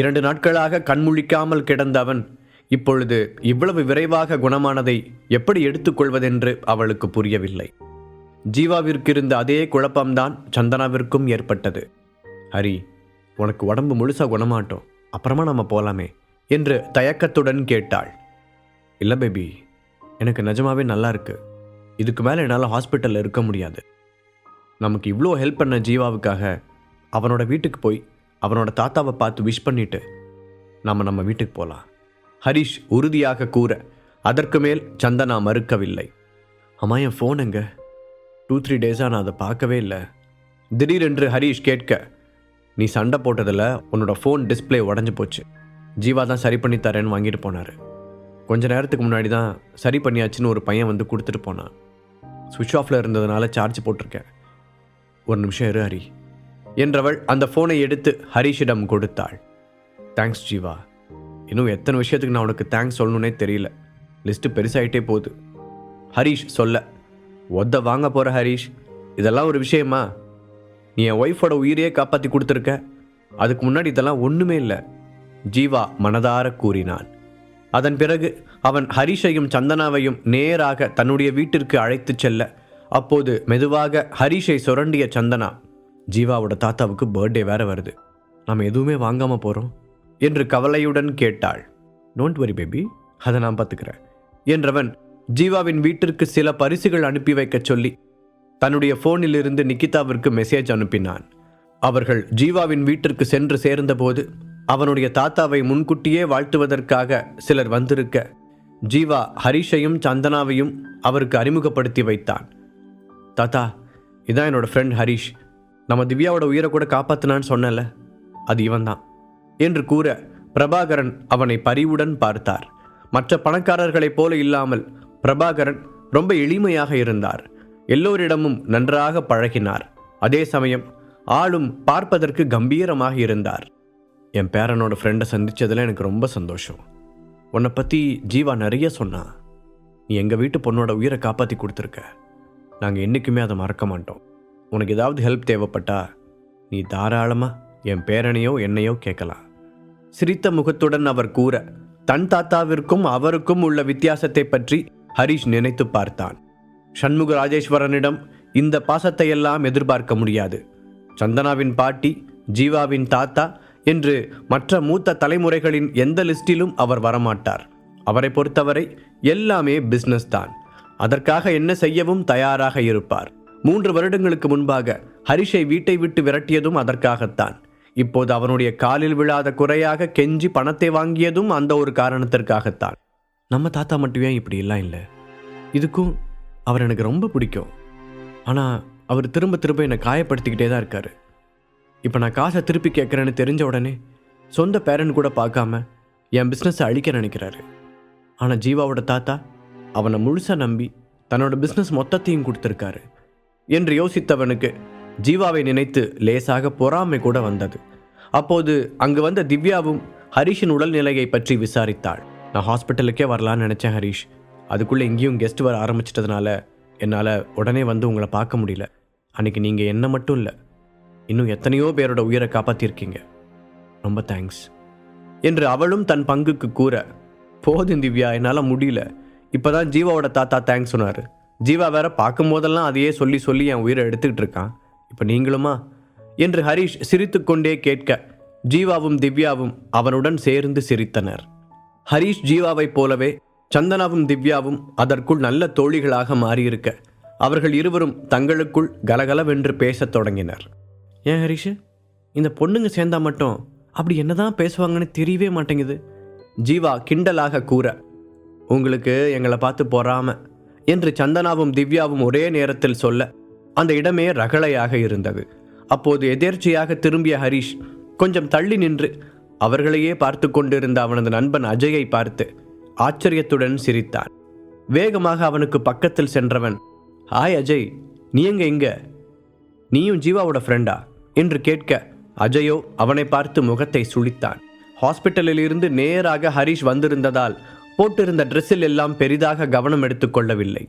இரண்டு நாட்களாக கண்முழிக்காமல் கிடந்த அவன் இப்பொழுது இவ்வளவு விரைவாக குணமானதை எப்படி எடுத்துக்கொள்வதென்று அவளுக்கு புரியவில்லை. ஜீவாவிற்கு இருந்த அதே குழப்பம்தான் சந்தனாவிற்கும் ஏற்பட்டது. ஹரி உனக்கு உடம்பு முழுசா குணமாட்டோம். அப்புறமா நம்ம போலாமே என்று தயக்கத்துடன் கேட்டாள். இல்லை பேபி எனக்கு நிஜமாவே நல்லா இருக்கு. இதுக்கு மேலே என்னால் ஹாஸ்பிட்டலில் இருக்க முடியாது. நமக்கு இவ்வளோ ஹெல்ப் பண்ண ஜீவாவுக்காக அவனோட வீட்டுக்கு போய் அவனோட தாத்தாவை பார்த்து விஷ் பண்ணிட்டு நம்ம நம்ம வீட்டுக்கு போகலாம் ஹரிஷ் உறுதியாக கூற அதற்கு மேல் சந்தனா மறுக்கவில்லை. அம்மா என் ஃபோன் எங்க? டூ த்ரீ டேஸாக நான் அதை பார்க்கவே இல்லை. திடீரென்று ஹரிஷ் கேட்க நீ சண்டை போட்டதில் உன்னோட ஃபோன் டிஸ்பிளே உடஞ்சி போச்சு. ஜீவா தான் சரி பண்ணி தரேன்னு வாங்கிட்டு போனார். கொஞ்ச நேரத்துக்கு முன்னாடி தான் சரி பண்ணியாச்சுன்னு ஒரு பையன் வந்து கொடுத்துட்டு போனான். சுவிட்ச் ஆஃபில் இருந்ததுனால சார்ஜ் போட்டிருக்கேன். ஒரு நிமிஷம் இரு ஹரி. என்றவள் அந்த ஃபோனை எடுத்து ஹரிஷிடம் கொடுத்தாள். தேங்க்ஸ் ஜீவா. இன்னும் எத்தனை விஷயத்துக்கு நான் உனக்கு தேங்க்ஸ் சொல்லணுன்னே தெரியல. லிஸ்ட்டு பெருசாயிட்டே போகுது. ஹரிஷ் சொல்ல ஒத்த வாங்க போகிற ஹரிஷ் இதெல்லாம் ஒரு விஷயமா? நீ என் ஒய்ஃபோட உயிரையே காப்பாற்றி கொடுத்துருக்க. அதுக்கு முன்னாடி இதெல்லாம் ஒன்றுமே இல்லை. ஜீவா மனதார கூறினான் அதன் பிறகு அவன் ஹரிஷையும் சந்தனாவையும் நேராக தன்னுடைய வீட்டிற்கு அழைத்துச் செல்ல அப்போது மெதுவாக ஹரிஷை சுரண்டிய சந்தனா ஜீவாவோட தாத்தாவுக்கு பர்த்டே வேற வருது. நாம் எதுவுமே வாங்காமல் போகிறோம் என்று கவலையுடன் கேட்டாள். டோன்ட் வரி பேபி அதை நான் பார்த்துக்கிறேன் என்றவன் ஜீவாவின் வீட்டிற்கு சில பரிசுகள் அனுப்பி வைக்கச் சொல்லி தன்னுடைய ஃபோனிலிருந்து நிக்கிதாவிற்கு மெசேஜ் அனுப்பினான். அவர்கள் ஜீவாவின் வீட்டிற்கு சென்று சேர்ந்தபோது அவனுடைய தாத்தாவை முன்கூட்டியே வாழ்த்துவதற்காக சிலர் வந்திருக்க ஜீவா ஹரிஷையும் சந்தனாவையும் அவருக்கு அறிமுகப்படுத்தி வைத்தான். தாத்தா இதான் என்னோட ஃப்ரெண்ட் ஹரிஷ். நம்ம திவ்யாவோட உயிரை கூட காப்பாத்தினான்னு சொன்னல அது இவன் தான் என்று கூற பிரபாகரன் அவனை பரிவுடன் பார்த்தார். மற்ற பணக்காரர்களைப் போல இல்லாமல் பிரபாகரன் ரொம்ப எளிமையாக இருந்தார். எல்லோரிடமும் நன்றாக பழகினார். அதே சமயம் ஆளும் பார்ப்பதற்கு கம்பீரமாக இருந்தார். என் பேரனோட ஃப்ரெண்டை சந்தித்ததில் எனக்கு ரொம்ப சந்தோஷம். உன்னை பற்றி ஜீவா நிறைய சொன்னான் நீ எங்கள் வீட்டு பொண்ணோட உயிரை காப்பாற்றி கொடுத்துருக்க. நாங்கள் என்றைக்குமே அதை மறக்க மாட்டோம். உனக்கு ஏதாவது ஹெல்ப் தேவைப்பட்டா நீ தாராளமாக என் பேரனையோ என்னையோ கேட்கலாம். சிரித்த முகத்துடன் அவர் கூற தன் தாத்தாவிற்கும் அவருக்கும் உள்ள வித்தியாசத்தை பற்றி ஹரிஷ் நினைத்து பார்த்தான். சண்முக ராஜேஸ்வரனிடம் இந்த பாசத்தை எல்லாம் எதிர்பார்க்க முடியாது. சந்தனாவின் பாட்டி ஜீவாவின் தாத்தா என்று மற்ற மூத்த தலைமுறைகளின் எந்த லிஸ்டிலும் அவர் வரமாட்டார். அவரை பொறுத்தவரை எல்லாமே பிஸ்னஸ் தான். அதற்காக என்ன செய்யவும் தயாராக இருப்பார். மூன்று வருடங்களுக்கு முன்பாக ஹரிஷை வீட்டை விட்டு விரட்டியதும் அதற்காகத்தான். இப்போது அவனுடைய காலில் விழாத குறையாக கெஞ்சி பணத்தை வாங்கியதும் அந்த ஒரு காரணத்திற்காகத்தான். நம்ம தாத்தா மட்டும் ஏன் இப்படி எல்லாம் இல்லை? இதுக்கும் அவர் எனக்கு ரொம்ப பிடிக்கும். ஆனால் அவர் திரும்ப திரும்ப என்னை காயப்படுத்திக்கிட்டே தான் இருக்காரு. இப்போ நான் காசை திருப்பி கேட்குறேன்னு தெரிஞ்ச உடனே சொந்த பேரன் கூட பார்க்காம என் பிஸ்னஸை அழிக்க நினைக்கிறாரு. ஆனால் ஜீவாவோட தாத்தா அவனை முழுசாக நம்பி தன்னோட பிஸ்னஸ் மொத்தத்தையும் கொடுத்துருக்காரு. என்று யோசித்தவனுக்கு ஜீவாவை நினைத்து லேசாக பொறாமை கூட வந்தது. அப்போது அங்கு வந்த திவ்யாவும் ஹரிஷின் உடல்நிலையை பற்றி விசாரித்தாள். நான் ஹாஸ்பிட்டலுக்கே வரலான்னு நினச்சேன் ஹரிஷ். அதுக்குள்ளே இங்கேயும் கெஸ்ட் வர ஆரம்பிச்சிட்டதுனால என்னால் உடனே வந்து உங்களை பார்க்க முடியல. அன்னைக்கு நீங்கள் என்ன மட்டும் இல்லை இன்னும் எத்தனையோ பேரோட உயிரை காப்பாற்றிருக்கீங்க ரொம்ப தேங்க்ஸ் என்று அவளும் தன் பங்குக்கு கூற போதும் திவ்யா என்னால் முடியல. இப்போ தான் ஜீவாவோட தாத்தா தேங்க்ஸ் சொன்னார். ஜீவா வேற பார்க்கும் போதெல்லாம் அதையே சொல்லி சொல்லி என் உயிரை எடுத்துக்கிட்டு இருக்கான் இப்போ நீங்களுமா? என்று ஹரிஷ் சிரித்துக்கொண்டே கேட்க ஜீவாவும் திவ்யாவும் அவனுடன் சேர்ந்து சிரித்தனர். ஹரிஷ் ஜீவாவைப் போலவே சந்தனாவும் திவ்யாவும் அதற்குள் நல்ல தோழிகளாக மாறியிருக்க அவர்கள் இருவரும் தங்களுக்குள் கலகலவென்று பேசத் தொடங்கினர். ஏன் ஹரிஷ்? இந்த பொண்ணுங்க சேர்ந்தா மட்டும் அப்படி என்னதான் பேசுவாங்கன்னு தெரியவே மாட்டேங்குது. ஜீவா கிண்டலாக கூற உங்களுக்கு எங்களை பார்த்து பொறாமல் என்று சந்தனாவும் திவ்யாவும் ஒரே நேரத்தில் சொல்ல அந்த இடமே ரகளையாக இருந்தது. அப்போது எதேர்ச்சியாக திரும்பிய ஹரிஷ் கொஞ்சம் தள்ளி நின்று அவர்களையே பார்த்து கொண்டிருந்த அவனது நண்பன் அஜயை பார்த்து ஆச்சரியத்துடன் சிரித்தான். வேகமாக அவனுக்கு பக்கத்தில் சென்றவன் ஹாய் அஜய் நீ எங்க இங்க? நீயும் ஜீவாவோட ஃப்ரெண்டா என்று கேட்க அஜயோ அவனை பார்த்து முகத்தை சுளித்தான் ஹாஸ்பிட்டலில் இருந்து நேராக ஹரிஷ் வந்திருந்ததால் போட்டிருந்த ட்ரெஸ்ஸில் எல்லாம் பெரிதாக கவனம் எடுத்துக்கொள்ளவில்லை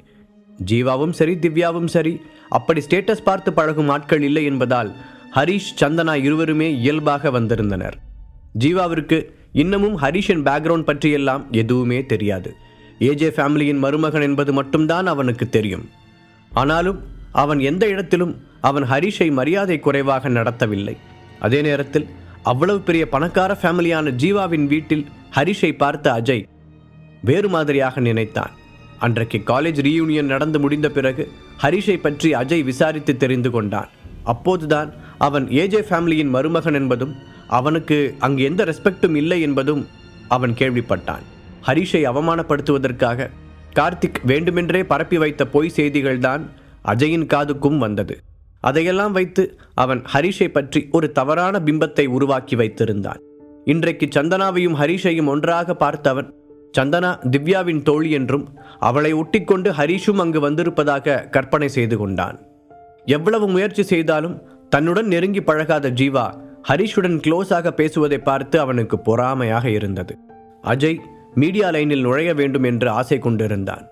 ஜீவாவும் சரி திவ்யாவும் சரி. அப்படி ஸ்டேட்டஸ் பார்த்து பழகும் ஆட்கள் இல்லை என்பதால் ஹரிஷ் சந்தனா இருவருமே இயல்பாக வந்திருந்தனர். ஜீவாவிற்கு இன்னமும் ஹரீஷின் பேக்ரவுண்ட் பற்றியெல்லாம் எதுவுமே தெரியாது. ஏஜே ஃபேமிலியின் மருமகன் என்பது மட்டும்தான் அவனுக்கு தெரியும். ஆனாலும் அவன் எந்த இடத்திலும் அவன் ஹரிஷை மரியாதை குறைவாக நடத்தவில்லை. அதே நேரத்தில் அவ்வளவு பெரிய பணக்கார ஃபேமிலியான ஜீவாவின் வீட்டில் ஹரிஷை பார்த்த அஜய் வேறு மாதிரியாக நினைத்தான். அன்றைக்கு காலேஜ் ரீயூனியன் நடந்து முடிந்த பிறகு ஹரிஷை பற்றி அஜய் விசாரித்து தெரிந்து கொண்டான். அப்போதுதான் அவன் ஏஜே ஃபேமிலியின் மருமகன் என்பதும் அவனுக்கு அங்கு எந்த ரெஸ்பெக்டும் இல்லை என்பதும் அவன் கேள்விப்பட்டான். ஹரிஷை அவமானப்படுத்துவதற்காக கார்த்திக் வேண்டுமென்றே பரப்பி வைத்த பொய் செய்திகள்தான் அஜயின் காதுக்கும் வந்தது. அதையெல்லாம் வைத்து அவன் ஹரிஷை பற்றி ஒரு தவறான பிம்பத்தை உருவாக்கி வைத்திருந்தான். இன்றைக்கு சந்தனாவையும் ஹரிஷையும் ஒன்றாக பார்த்தவன் சந்தனா திவ்யாவின் தோழி என்றும் அவளை ஒட்டிக்கொண்டு ஹரிஷும் அங்கு வந்திருப்பதாக கற்பனை செய்து கொண்டான். எவ்வளவு முயற்சி செய்தாலும் தன்னுடன் நெருங்கி பழகாத ஜீவா ஹரிஷுடன் க்ளோஸாக பேசுவதை பார்த்து அவனுக்கு பொறாமையாக இருந்தது. அஜய் மீடியா லைனில் நுழைய வேண்டும் என்று ஆசை கொண்டிருந்தான்.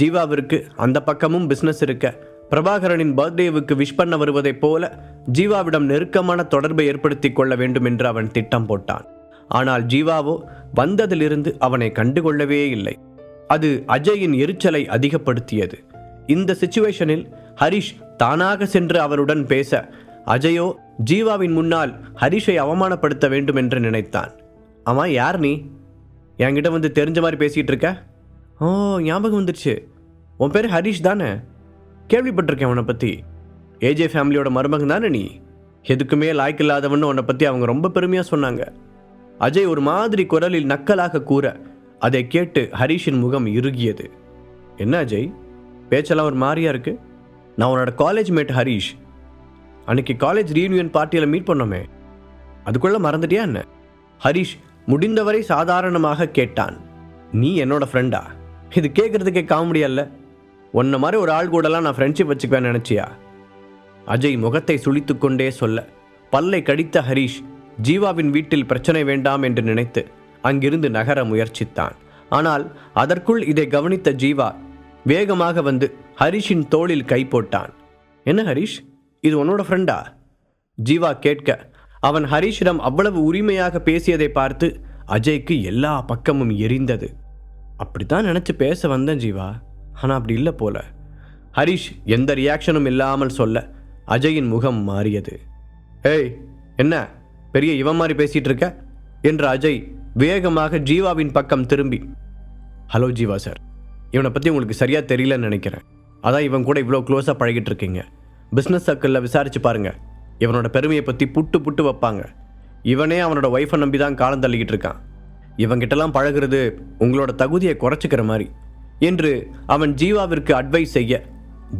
ஜீவாவிற்கு அந்த பக்கமும் பிசினஸ் இருக்க பிரபாகரனின் பர்த்டேவுக்கு விஷ் பண்ண வருவதைப் போல ஜீவாவிடம் நெருக்கமான தொடர்பை ஏற்படுத்திக் கொள்ள வேண்டும் என்று அவன் திட்டம் போட்டான். ஆனால் ஜீவாவோ வந்ததிலிருந்து அவனை கண்டுகொள்ளவே இல்லை. அது அஜயின் எரிச்சலை அதிகப்படுத்தியது. இந்த சிச்சுவேஷனில் ஹரிஷ் தானாக சென்று அவருடன் பேச அஜயோ ஜீவாவின் முன்னால் ஹரிஷை அவமானப்படுத்த வேண்டும் என்று நினைத்தான். அவன் யார் நீ? என்கிட்ட வந்து தெரிஞ்ச மாதிரி பேசிகிட்டு இருக்க? ஓ ஞாபகம் வந்துடுச்சு உன் பேர் ஹரிஷ் தானே? கேள்விப்பட்டிருக்கேன் உன்னை பற்றி ஏஜே ஃபேமிலியோட மருமகன் தானே நீ? எதுக்குமே லாய்க்கு இல்லாதவன்னு உன்னை பற்றி அவங்க ரொம்ப பெருமையாக சொன்னாங்க. அஜய் ஒரு மாதிரி குரலில் நக்கலாக கூற அதை கேட்டு ஹரிஷின் முகம் இறுகியது. என்ன அஜய்? பேச்செல்லாம் ஒரு மாதிரியா இருக்கு? நான் உன்னோட காலேஜ் மேட் ஹரிஷ். அன்னைக்கு காலேஜ் ரீயூனியன் பார்ட்டியில் மீட் பண்ணோமே. அதுக்குள்ள மறந்துட்டியா என்ன? ஹரிஷ் முடிந்தவரை சாதாரணமாக கேட்டான். நீ என்னோட ஃப்ரெண்டா இது கேட்குறதுக்கே காமெடியா இல்லை உன்ன மாதிரி ஒரு ஆள் கூடலாம் நான் ஃப்ரெண்ட்ஷிப் வச்சுக்குவேன் நினச்சியா? அஜய் முகத்தை சுளித்துக்கொண்டே சொல்ல பல்லை கடித்த ஹரிஷ் ஜீவாவின் வீட்டில் பிரச்சனை வேண்டாம் என்று நினைத்து அங்கிருந்து நகர முயற்சித்தான். ஆனால் அதற்குள் இதை கவனித்த ஜீவா வேகமாக வந்து ஹரிஷின் தோளில் கை போட்டான். என்ன ஹரிஷ்? இது உன்னோட ஃப்ரெண்டா ஜீவா கேட்க அவன் ஹரிஷிடம் அவ்வளவு உரிமையாக பேசியதை பார்த்து அஜய்க்கு எல்லா பக்கமும் எரிந்தது. அப்படித்தான் நினச்சி பேச வந்தேன் ஜீவா ஆனால் அப்படி இல்லை போல. ஹரிஷ் எந்த ரியாக்ஷனும் இல்லாமல் சொல்ல அஜயின் முகம் மாறியது. ஏய் என்ன? பெரிய இவன் மாதிரி பேசிட்டு இருக்க? என்று அஜய் வேகமாக ஜீவாவின் பக்கம் திரும்பி. ஹலோ ஜீவா சார் இவனை பற்றி உங்களுக்கு சரியாக தெரியலன்னு நினைக்கிறேன். அதான் இவன் கூட இவ்வளோ க்ளோஸாக பழகிட்டு இருக்கீங்க. பிஸ்னஸ் சர்க்கிளில் விசாரிச்சு பாருங்கள் இவனோட பெருமையை பற்றி புட்டு புட்டு வைப்பாங்க. இவனே அவனோட ஒய்ஃபை நம்பி தான் காலம் தள்ளிக்கிட்டு இருக்கான். இவங்கிட்டலாம் பழகுறது உங்களோட தகுதியை குறைச்சிக்கிற மாதிரி என்று அவன் ஜீவாவிற்கு அட்வைஸ் செய்ய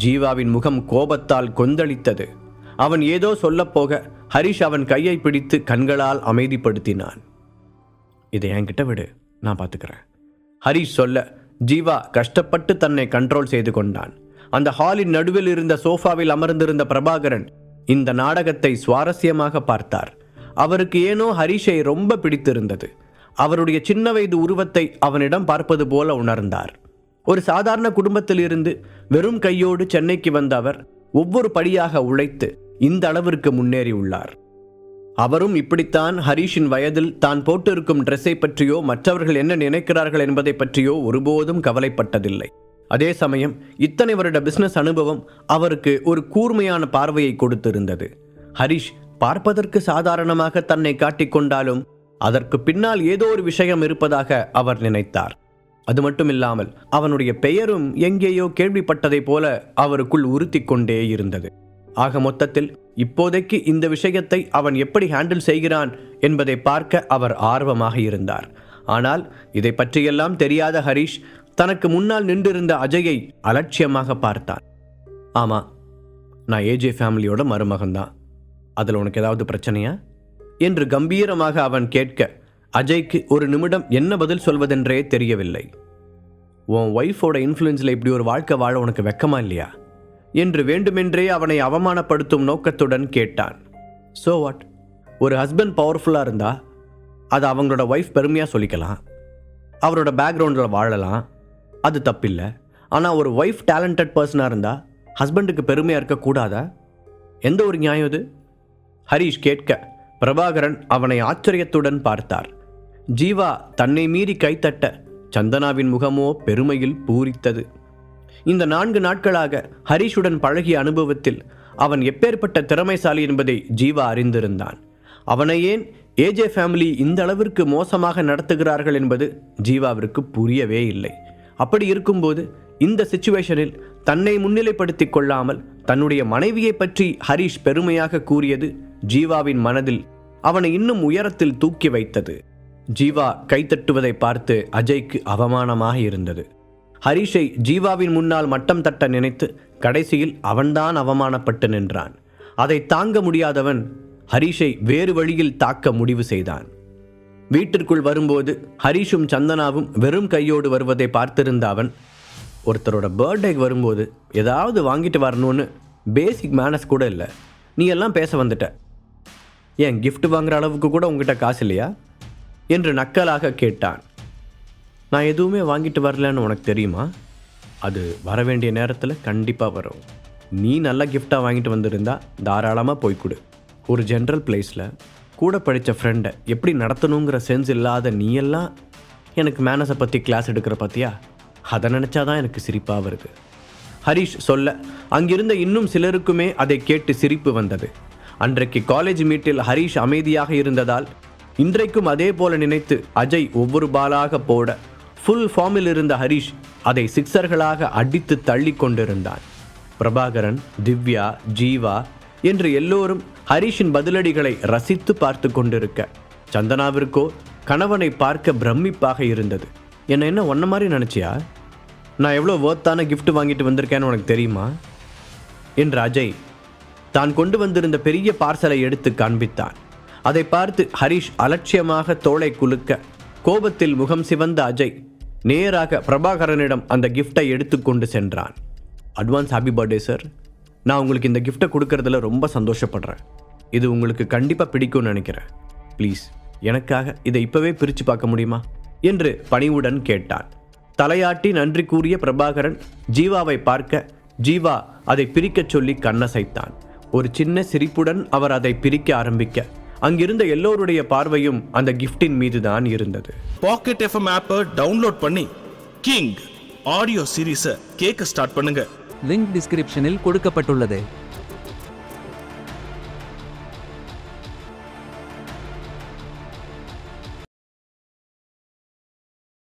ஜீவாவின் முகம் கோபத்தால் கொந்தளித்தது. அவன் ஏதோ சொல்லப்போக ஹரிஷ் அவன் கையை பிடித்து கண்களால் அமைதிப்படுத்தினான். இதை என்கிட்ட விடு நான் பார்த்துக்கிறேன். ஹரிஷ் சொல்ல ஜீவா கஷ்டப்பட்டு தன்னை கண்ட்ரோல் செய்து கொண்டான். அந்த ஹாலின் நடுவில் இருந்த சோஃபாவில் அமர்ந்திருந்த பிரபாகரன் இந்த நாடகத்தை சுவாரஸ்யமாக பார்த்தார். அவருக்கு ஏனோ ஹரிஷை ரொம்ப பிடித்திருந்தது. அவருடைய சின்ன வயது உருவத்தை அவனிடம் பார்ப்பது போல உணர்ந்தார். ஒரு சாதாரண குடும்பத்தில் இருந்து வெறும் கையோடு சென்னைக்கு வந்த அவர் ஒவ்வொரு படியாக உழைத்து இந்த அளவிற்கு முன்னேறியுள்ளார். அவரும் இப்படித்தான் ஹரிஷின் வயதில் தான் போட்டிருக்கும் ட்ரெஸ்ஸை பற்றியோ மற்றவர்கள் என்ன நினைக்கிறார்கள் என்பதை பற்றியோ ஒருபோதும் கவலைப்பட்டதில்லை. அதே சமயம் இத்தனை வருட பிசினஸ் அனுபவம் அவருக்கு ஒரு கூர்மையான பார்வையை கொடுத்திருந்தது. ஹரிஷ் பார்ப்பதற்கு சாதாரணமாக தன்னை காட்டிக்கொண்டாலும் அதற்கு பின்னால் ஏதோ ஒரு விஷயம் இருப்பதாக அவர் நினைத்தார். அது மட்டுமில்லாமல் அவனுடைய பெயரும் எங்கேயோ கேள்விப்பட்டதைப் போல அவருக்குள் உறுத்தி கொண்டே இருந்தது. ஆக மொத்தத்தில் இப்போதைக்கு இந்த விஷயத்தை அவன் எப்படி ஹேண்டில் செய்கிறான் என்பதை பார்க்க அவர் ஆர்வமாக இருந்தார். ஆனால் இதை பற்றியெல்லாம் தெரியாத ஹரிஷ் தனக்கு முன்னால் நின்றிருந்த அஜயை அலட்சியமாக பார்த்தான். ஆமா நான் ஏஜே ஃபேமிலியோட மருமகன்தான் அதில் உனக்கு ஏதாவது பிரச்சனையா? என்று கம்பீரமாக அவன் கேட்க அஜய்க்கு ஒரு நிமிடம் என்ன பதில் சொல்வதென்றே தெரியவில்லை. உன் ஒய்ஃபோட இன்ஃப்ளூயன்ஸில் இப்படி ஒரு வாழ்க்கை வாழ உனக்கு வெக்கமா இல்லையா? என்று வேண்டுமென்றே அவனை அவமானப்படுத்தும் நோக்கத்துடன் கேட்டான். ஸோ வாட் ஒரு ஹஸ்பண்ட் பவர்ஃபுல்லாக இருந்தா அதை அவங்களோட ஒய்ஃப் பெருமையாக சொல்லிக்கலாம். அவரோட பேக்ரவுண்டில் வாழலாம். அது தப்பில்லை. ஆனால் ஒரு ஒய்ஃப் டேலண்டட் பர்சனாக இருந்தால் ஹஸ்பண்டுக்கு பெருமையாக இருக்கக்கூடாதா எந்த ஒரு நியாயம் இது? ஹரீஷ் கேட்க பிரபாகரன் அவனை ஆச்சரியத்துடன் பார்த்தார். ஜீவா தன்னை மீறி கைத்தட்ட சந்தனாவின் முகமோ பெருமையில் பூரித்தது. இந்த நான்கு நாட்களாக ஹரிஷுடன் பழகிய அனுபவத்தில் அவன் எப்பேற்பட்ட திறமைசாலி என்பதை ஜீவா அறிந்திருந்தான். அவனை ஏன் ஏஜே ஃபேமிலி இந்த அளவிற்கு மோசமாக நடத்துகிறார்கள் என்பது ஜீவாவிற்கு புரியவே இல்லை. அப்படி இருக்கும்போது இந்த சிச்சுவேஷனில் தன்னை முன்னிலைப்படுத்தி கொள்ளாமல் தன்னுடைய மனைவியை பற்றி ஹரிஷ் பெருமையாக கூறியது ஜீவாவின் மனதில் அவனை இன்னும் உயரத்தில் தூக்கி வைத்தது. ஜீவா கைத்தட்டுவதை பார்த்து அஜய்க்கு அவமானமாக இருந்தது. ஹரிஷை ஜீவாவின் முன்னால் மட்டம் தட்ட நினைத்து கடைசியில் அவன்தான் அவமானப்பட்டு நின்றான். அதை தாங்க முடியாதவன் ஹரிஷை வேறு வழியில் தாக்க முடிவு செய்தான். வீட்டிற்குள் வரும்போது ஹரிஷும் சந்தனாவும் வெறும் கையோடு வருவதை பார்த்திருந்த அவன் ஒருத்தரோட பர்த்டேக்கு வரும்போது ஏதாவது வாங்கிட்டு வரணும்னு பேசிக் மேனஸ் கூட இல்லை. நீ எல்லாம் பேச வந்துட்ட. ஏன் கிஃப்ட் வாங்குற அளவுக்கு கூட உங்ககிட்ட காசு இல்லையா? என்று நக்கலாக கேட்டான். நான் எதுவுமே வாங்கிட்டு வரலன்னு உனக்கு தெரியுமா? அது வர வேண்டிய நேரத்தில் கண்டிப்பாக வரும். நீ நல்ல கிஃப்டாக வாங்கிட்டு வந்திருந்தா தாராளமாக போய் கொடு. ஒரு ஜென்ரல் பிளேஸில் கூட படித்த ஃப்ரெண்டை எப்படி நடத்தணுங்கிற சென்ஸ் இல்லாத நீயெல்லாம் எனக்கு மேனஸை பற்றி கிளாஸ் எடுக்கிற பார்த்தியா அதை நினச்சாதான் எனக்கு சிரிப்பாக வருது ஹரிஷ் சொல்ல அங்கிருந்த இன்னும் சிலருக்குமே அதை கேட்டு சிரிப்பு வந்தது. அன்றைக்கு காலேஜ் மீட்டில் ஹரிஷ் அமைதியாக இருந்ததால் இன்றைக்கும் அதே போல நினைத்து அஜய் ஒவ்வொரு பாலாக போட ஃபுல் ஃபார்மில் இருந்த ஹரிஷ் அதை சிக்ஸர்களாக அடித்து தள்ளி கொண்டிருந்தான். பிரபாகரன் திவ்யா ஜீவா என்று எல்லோரும் ஹரிஷின் பதிலடிகளை ரசித்து பார்த்து கொண்டிருக்க சந்தனாவிற்கோ கணவனை பார்க்க பிரமிப்பாக இருந்தது. என்ன என்ன ஒன்ன மாதிரி நினச்சியா? நான் எவ்வளோ வேர்த்தான கிஃப்ட் வாங்கிட்டு வந்திருக்கேன்னு உனக்கு தெரியுமா? என்று அஜய் தான் கொண்டு வந்திருந்த பெரிய பார்சலை எடுத்து காண்பித்தான். அதை பார்த்து ஹரிஷ் அலட்சியமாக தோளை குலுக்க கோபத்தில் முகம் சிவந்த அஜய் நேராக பிரபாகரனிடம் அந்த கிஃப்டை எடுத்துக்கொண்டு சென்றான். அட்வான்ஸ் ஹாப்பி பர்த்டே சார் நான் உங்களுக்கு இந்த கிஃப்ட்டை கொடுக்கறதுல ரொம்ப சந்தோஷப்படுறேன். இது உங்களுக்கு கண்டிப்பாக பிடிக்கும்னு நினைக்கிறேன். ப்ளீஸ் எனக்காக இதை இப்போவே பிரித்து பார்க்க முடியுமா? என்று பணிவுடன் கேட்டான். தலையாட்டி நன்றி கூறிய பிரபாகரன் ஜீவாவை பார்க்க ஜீவா அதை பிரிக்கச் சொல்லி கண்ணசைத்தான். ஒரு சின்ன சிரிப்புடன் அவர் அதை பிரிக்க ஆரம்பிக்க அங்கிருந்த எல்லோருடைய பார்வையும் அந்த கிஃப்டின் மீதுதான் இருந்தது. பாக்கெட் எஃப்எம் ஆப்பை டவுன்லோட் பண்ணி கிங் ஆடியோ சீரீஸை கேட்க ஸ்டார்ட் பண்ணுங்க. லிங்க் டிஸ்கிரிப்ஷனில் கொடுக்கப்பட்டுள்ளது.